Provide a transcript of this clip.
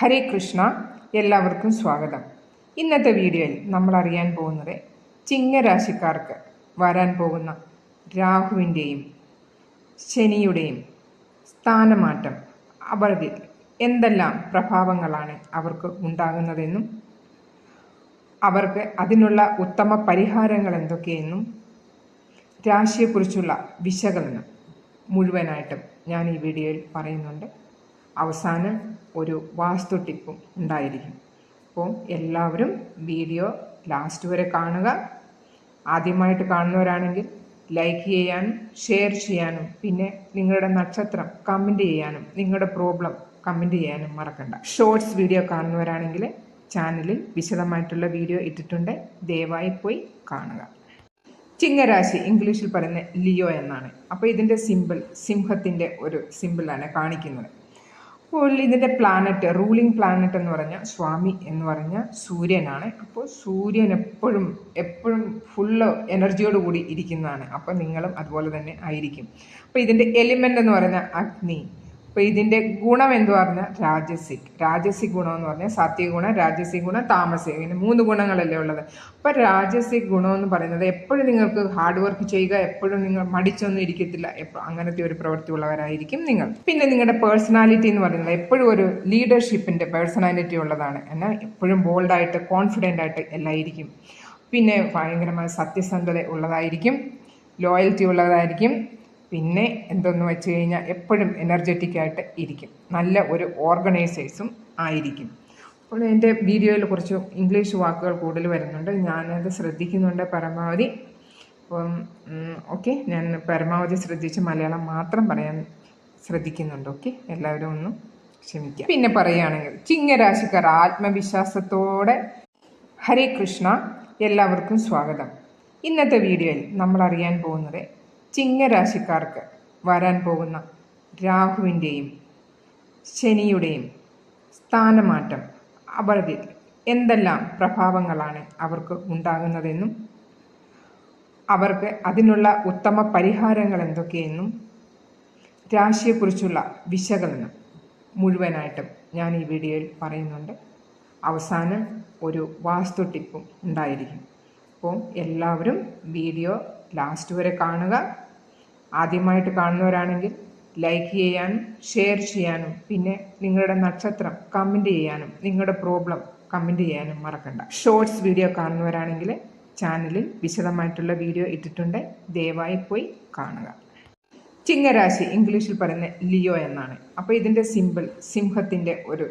ഹരേ കൃഷ്ണ എല്ലാവർക്കും സ്വാഗതം. ഇന്നത്തെ വീഡിയോയിൽ നമ്മൾ അറിയാൻ പോകുന്നത് ചിങ്ങരാശിക്കാർക്ക് വരാൻ പോകുന്ന രാഹുവിന്റെയും ശനിയുടെയും സ്ഥാനമാറ്റം അവർക്ക് എന്തെല്ലാം പ്രഭാവങ്ങളാണ് അവർക്ക് ഉണ്ടാകുന്നതെന്നും അവർക്ക് അതിനുള്ള ഉത്തമ പരിഹാരങ്ങൾ എന്തൊക്കെയെന്നും രാശിയെക്കുറിച്ചുള്ള വിശകലനം മുഴുവനായിട്ടും ഞാൻ ഈ വീഡിയോയിൽ പറയുന്നുണ്ട്. അവസാനം ഒരു വാസ്തു ടിപ്പും ഉണ്ടായിരിക്കും. അപ്പോൾ എല്ലാവരും വീഡിയോ ലാസ്റ്റ് വരെ കാണുക. ആദ്യമായിട്ട് കാണുന്നവരാണെങ്കിൽ ലൈക്ക് ചെയ്യാനും ഷെയർ ചെയ്യാനും പിന്നെ നിങ്ങളുടെ നക്ഷത്രം കമന്റ് ചെയ്യാനും നിങ്ങളുടെ പ്രോബ്ലം കമന്റ് ചെയ്യാനും മറക്കണ്ട. ഷോർട്സ് വീഡിയോ കാണുന്നവരാണെങ്കിൽ ചാനലിൽ വിശദമായിട്ടുള്ള വീഡിയോ ഇട്ടിട്ടുണ്ട്. ദയവായി പോയി കാണുക. ചിങ്ങരാശി ഇംഗ്ലീഷിൽ പറയുന്ന ലിയോ എന്നാണ്. അപ്പോൾ ഇതിന്റെ സിമ്പിൾ സിംഹത്തിന്റെ ഒരു സിമ്പിളാണ് കാണിക്കുന്നത്. ഇതിന്റെ പ്ലാനറ്റ് റൂളിംഗ് പ്ലാനറ്റ് എന്ന് പറഞ്ഞാൽ സ്വാമി എന്ന് പറഞ്ഞാൽ സൂര്യനാണ്. അപ്പോൾ സൂര്യൻ എപ്പോഴും എപ്പോഴും ഫുള്ള് എനർജിയോട് കൂടി ഇരിക്കുന്നതാണ്. അപ്പോൾ നിങ്ങളും അതുപോലെ തന്നെ ആയിരിക്കും. അപ്പോൾ ഇതിന്റെ എലിമെന്റ് എന്ന് പറഞ്ഞാൽ അഗ്നി. അപ്പോൾ ഇതിന്റെ ഗുണം എന്ന് പറഞ്ഞാൽ രാജസിക്. രാജസിക് ഗുണം എന്ന് പറഞ്ഞാൽ സത്യഗുണം ഗുണം രാജസിക് ഗുണം താമസിക ഇങ്ങനെ മൂന്ന് ഗുണങ്ങളല്ലേ ഉള്ളത്. അപ്പോൾ രാജസിക് ഗുണം എന്ന് പറയുന്നത് എപ്പോഴും നിങ്ങൾക്ക് ഹാർഡ് വർക്ക് ചെയ്യുക എപ്പോഴും നിങ്ങൾ മടിച്ചൊന്നും ഇരിക്കത്തില്ല. അങ്ങനത്തെ ഒരു പ്രവൃത്തി ഉള്ളവരായിരിക്കും നിങ്ങൾ. പിന്നെ നിങ്ങളുടെ പേഴ്സണാലിറ്റി എന്ന് പറയുന്നത് എപ്പോഴും ഒരു ലീഡർഷിപ്പിന്റെ പേഴ്സണാലിറ്റി ഉള്ളതാണ്. എന്നാൽ എപ്പോഴും ബോൾഡായിട്ട് കോൺഫിഡന്റ് ആയിട്ട് എല്ലായിരിക്കും. പിന്നെ ഭയങ്കരമായ സത്യസന്ധത ഉള്ളതായിരിക്കും. ലോയൽറ്റി ഉള്ളതായിരിക്കും. പിന്നെ എന്തെന്ന് വെച്ച് കഴിഞ്ഞാൽ എപ്പോഴും എനർജറ്റിക് ആയിട്ട് ഇരിക്കും. നല്ല ഒരു ഓർഗനൈസേഴ്സും ആയിരിക്കും. അപ്പോൾ എന്റെ വീഡിയോയിൽ കുറച്ച് ഇംഗ്ലീഷ് വാക്കുകൾ കൂടുതൽ വരുന്നുണ്ട്. ഞാനത് ശ്രദ്ധിക്കുന്നുണ്ട് പരമാവധി. അപ്പം ഓക്കെ ഞാൻ പരമാവധി ശ്രദ്ധിച്ച് മലയാളം മാത്രം പറയാൻ ശ്രദ്ധിക്കുന്നുണ്ട് ഓക്കെ എല്ലാവരും ഒന്നും ക്ഷമിക്കുക പിന്നെ പറയുകയാണെങ്കിൽ ചിങ്ങരാശിക്കാർ ആത്മവിശ്വാസത്തോടെ ഹരേ കൃഷ്ണ എല്ലാവർക്കും സ്വാഗതം. ഇന്നത്തെ വീഡിയോയിൽ നമ്മൾ അറിയാൻ പോകുന്നത് ചിങ്ങരാശിക്കാർക്ക് വരാൻ പോകുന്ന രാഹുവിന്റെയും ശനിയുടെയും സ്ഥാനമാറ്റം അവരിൽ എന്തെല്ലാം പ്രഭാവങ്ങളാണ് അവർക്ക് ഉണ്ടാകുന്നതെന്നും അവർക്ക് അതിനുള്ള ഉത്തമ പരിഹാരങ്ങൾ എന്തൊക്കെയെന്നും രാശിയെക്കുറിച്ചുള്ള വിശകലനം മുഴുവനായിട്ടും ഞാൻ ഈ വീഡിയോയിൽ പറയുന്നുണ്ട്. അവസാനം ഒരു വാസ്തു ടിപ്പും ഉണ്ടായിരിക്കും. അപ്പോൾ എല്ലാവരും വീഡിയോ ലാസ്റ്റ് വരെ കാണുക. ആദ്യമായിട്ട് കാണുന്നവരാണെങ്കിൽ ലൈക്ക് ചെയ്യാനും ഷെയർ ചെയ്യാനും പിന്നെ നിങ്ങളുടെ നക്ഷത്രം കമന്റ് ചെയ്യാനും നിങ്ങളുടെ പ്രോബ്ലം കമന്റ് ചെയ്യാനും മറക്കണ്ട. ഷോർട്സ് വീഡിയോ കാണുന്നവരാണെങ്കിൽ ചാനലിൽ വിശദമായിട്ടുള്ള വീഡിയോ ഇട്ടിട്ടുണ്ട്. ദയവായി പോയി കാണുക. ചിങ്ങരാശി ഇംഗ്ലീഷിൽ പറയുന്ന ലിയോ എന്നാണ്. അപ്പോൾ ഇതിന്റെ സിമ്പിൾ സിംഹത്തിന്റെ ഒരു